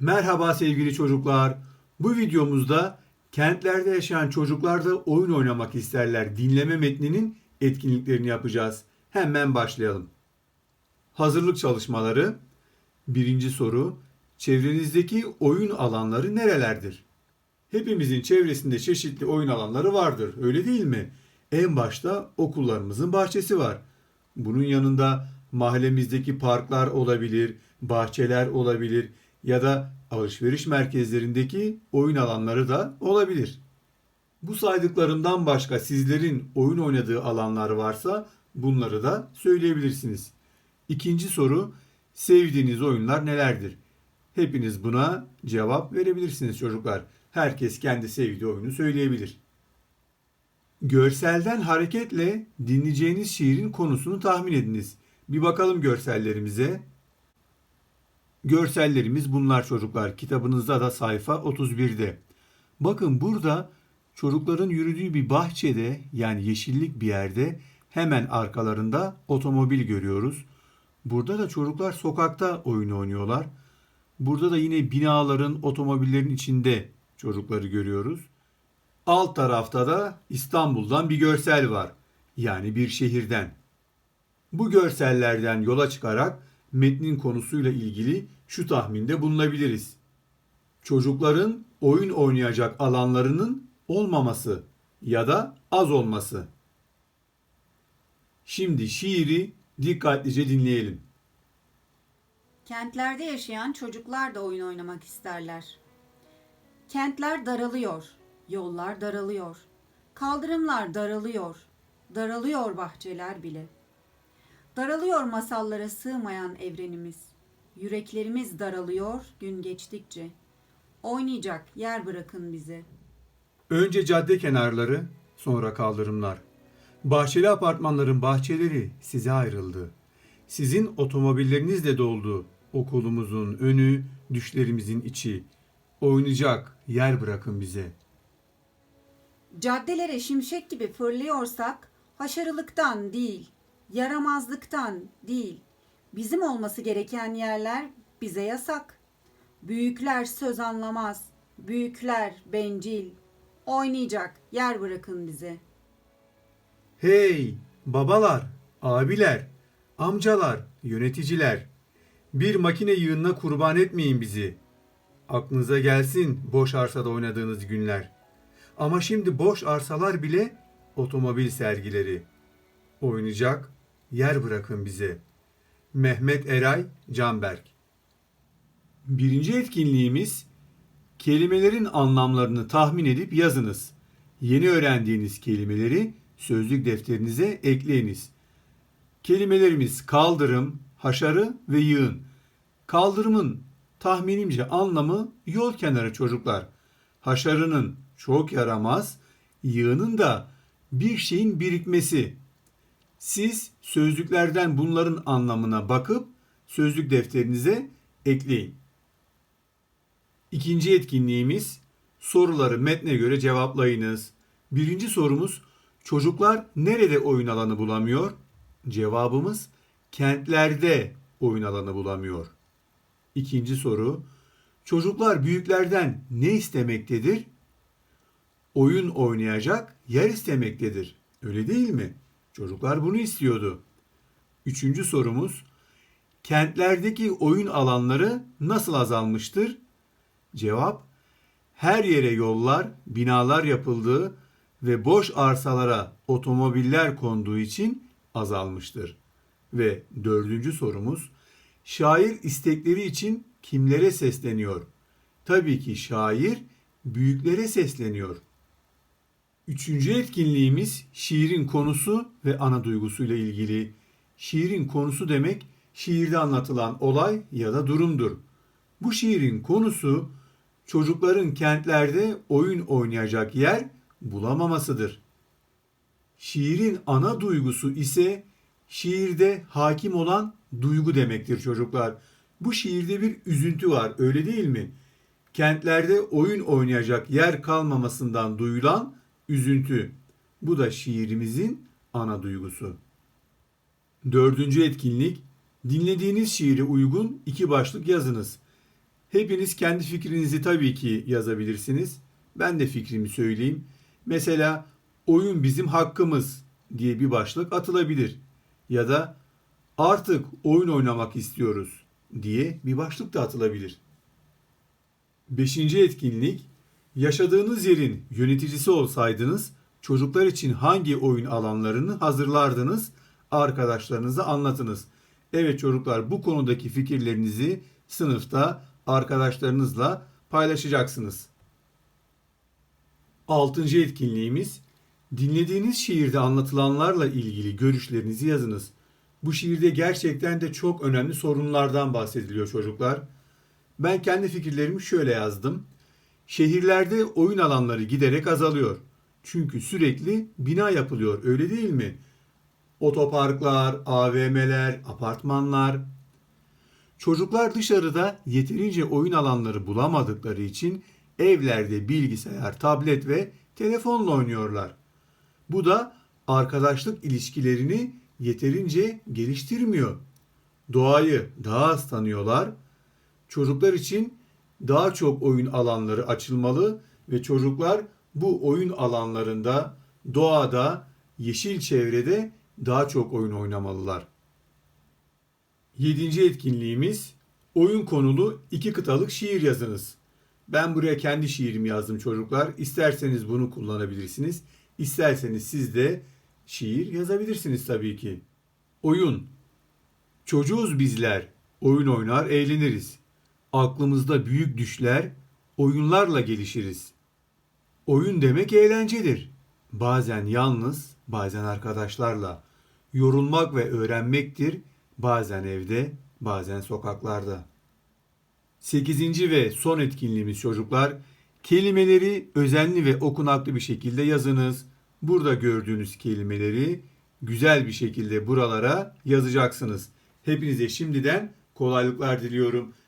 Merhaba sevgili çocuklar. Bu videomuzda kentlerde yaşayan çocuklar da oyun oynamak isterler. Dinleme metninin etkinliklerini yapacağız. Hemen başlayalım. Hazırlık çalışmaları. Birinci soru. Çevrenizdeki oyun alanları nerelerdir? Hepimizin çevresinde çeşitli oyun alanları vardır. Öyle değil mi? En başta okullarımızın bahçesi var. Bunun yanında mahallemizdeki parklar olabilir, bahçeler olabilir ya da alışveriş merkezlerindeki oyun alanları da olabilir. Bu saydıklarımdan başka sizlerin oyun oynadığı alanlar varsa bunları da söyleyebilirsiniz. İkinci soru sevdiğiniz oyunlar nelerdir? Hepiniz buna cevap verebilirsiniz çocuklar. Herkes kendi sevdiği oyunu söyleyebilir. Görselden hareketle dinleyeceğiniz şiirin konusunu tahmin ediniz. Bir bakalım görsellerimize. Görsellerimiz bunlar çocuklar. Kitabınızda da sayfa 31'de. Bakın burada çocukların yürüdüğü bir bahçede yani yeşillik bir yerde hemen arkalarında otomobil görüyoruz. Burada da çocuklar sokakta oyun oynuyorlar. Burada da yine binaların, otomobillerin içinde çocukları görüyoruz. Alt tarafta da İstanbul'dan bir görsel var. Yani bir şehirden. Bu görsellerden yola çıkarak metnin konusuyla ilgili şu tahminde bulunabiliriz. Çocukların oyun oynayacak alanlarının olmaması ya da az olması. Şimdi şiiri dikkatlice dinleyelim. Kentlerde yaşayan çocuklar da oyun oynamak isterler. Kentler daralıyor, yollar daralıyor, kaldırımlar daralıyor, daralıyor bahçeler bile. Daralıyor masallara sığmayan evrenimiz. Yüreklerimiz daralıyor gün geçtikçe. Oynayacak yer bırakın bize. Önce cadde kenarları, sonra kaldırımlar. Bahçeli apartmanların bahçeleri size ayrıldı. Sizin otomobillerinizle doldu okulumuzun önü, düşlerimizin içi. Oynayacak yer bırakın bize. Caddelere şimşek gibi fırlıyorsak haşarılıktan değil, yaramazlıktan değil. Bizim olması gereken yerler bize yasak. Büyükler söz anlamaz, büyükler bencil. Oynayacak yer bırakın bize. Hey babalar, abiler, amcalar, yöneticiler. Bir makine yığınına kurban etmeyin bizi. Aklınıza gelsin boş arsada oynadığınız günler. Ama şimdi boş arsalar bile otomobil sergileri. Oynayacak yer bırakın bize. Mehmet Eray Canberk Birinci etkinliğimiz kelimelerin anlamlarını tahmin edip yazınız. Yeni öğrendiğiniz kelimeleri sözlük defterinize ekleyiniz. Kelimelerimiz kaldırım, haşarı ve yığın. Kaldırımın tahminimce anlamı yol kenarı çocuklar. Haşarının çok yaramaz, yığının da bir şeyin birikmesi. Siz sözlüklerden bunların anlamına bakıp sözlük defterinize ekleyin. İkinci etkinliğimiz soruları metne göre cevaplayınız. Birinci sorumuz çocuklar nerede oyun alanı bulamıyor? Cevabımız kentlerde oyun alanı bulamıyor. İkinci soru çocuklar büyüklerden ne istemektedir? Oyun oynayacak yer istemektedir. Öyle değil mi? Çocuklar bunu istiyordu. Üçüncü sorumuz kentlerdeki oyun alanları nasıl azalmıştır? Cevap her yere yollar, binalar yapıldığı ve boş arsalara otomobiller konduğu için azalmıştır. Ve dördüncü sorumuz şair istekleri için kimlere sesleniyor? Tabii ki şair büyüklere sesleniyor. Üçüncü etkinliğimiz şiirin konusu ve ana duygusuyla ilgili. Şiirin konusu demek şiirde anlatılan olay ya da durumdur. Bu şiirin konusu çocukların kentlerde oyun oynayacak yer bulamamasıdır. Şiirin ana duygusu ise şiirde hakim olan duygu demektir çocuklar. Bu şiirde bir üzüntü var öyle değil mi? Kentlerde oyun oynayacak yer kalmamasından duyulan üzüntü. Bu da şiirimizin ana duygusu. Dördüncü etkinlik dinlediğiniz şiire uygun iki başlık yazınız. Hepiniz kendi fikrinizi tabii ki yazabilirsiniz. Ben de fikrimi söyleyeyim. Mesela oyun bizim hakkımız diye bir başlık atılabilir. Ya da artık oyun oynamak istiyoruz diye bir başlık da atılabilir. Beşinci etkinlik, yaşadığınız yerin yöneticisi olsaydınız çocuklar için hangi oyun alanlarını hazırlardınız, arkadaşlarınıza anlatınız. Evet çocuklar bu konudaki fikirlerinizi sınıfta arkadaşlarınızla paylaşacaksınız. Altıncı etkinliğimiz, dinlediğiniz şiirde anlatılanlarla ilgili görüşlerinizi yazınız. Bu şiirde gerçekten de çok önemli sorunlardan bahsediliyor çocuklar. Ben kendi fikirlerimi şöyle yazdım. Şehirlerde oyun alanları giderek azalıyor. Çünkü sürekli bina yapılıyor, öyle değil mi? Otoparklar, AVM'ler, apartmanlar. Çocuklar dışarıda yeterince oyun alanları bulamadıkları için evlerde bilgisayar, tablet ve telefonla oynuyorlar. Bu da arkadaşlık ilişkilerini yeterince geliştirmiyor. Doğayı daha az tanıyorlar. Çocuklar için daha çok oyun alanları açılmalı ve çocuklar bu oyun alanlarında, doğada, yeşil çevrede daha çok oyun oynamalılar. Yedinci etkinliğimiz oyun konulu iki kıtalık şiir yazınız. Ben buraya kendi şiirimi yazdım çocuklar. İsterseniz bunu kullanabilirsiniz. İsterseniz siz de şiir yazabilirsiniz tabii ki. Oyun. Çocuğuz bizler. Oyun oynar eğleniriz. Aklımızda büyük düşler, oyunlarla gelişiriz. Oyun demek eğlencedir. Bazen yalnız, bazen arkadaşlarla. Yorulmak ve öğrenmektir. Bazen evde, bazen sokaklarda. Sekizinci ve son etkinliğimiz çocuklar. Kelimeleri özenli ve okunaklı bir şekilde yazınız. Burada gördüğünüz kelimeleri güzel bir şekilde buralara yazacaksınız. Hepinize şimdiden kolaylıklar diliyorum.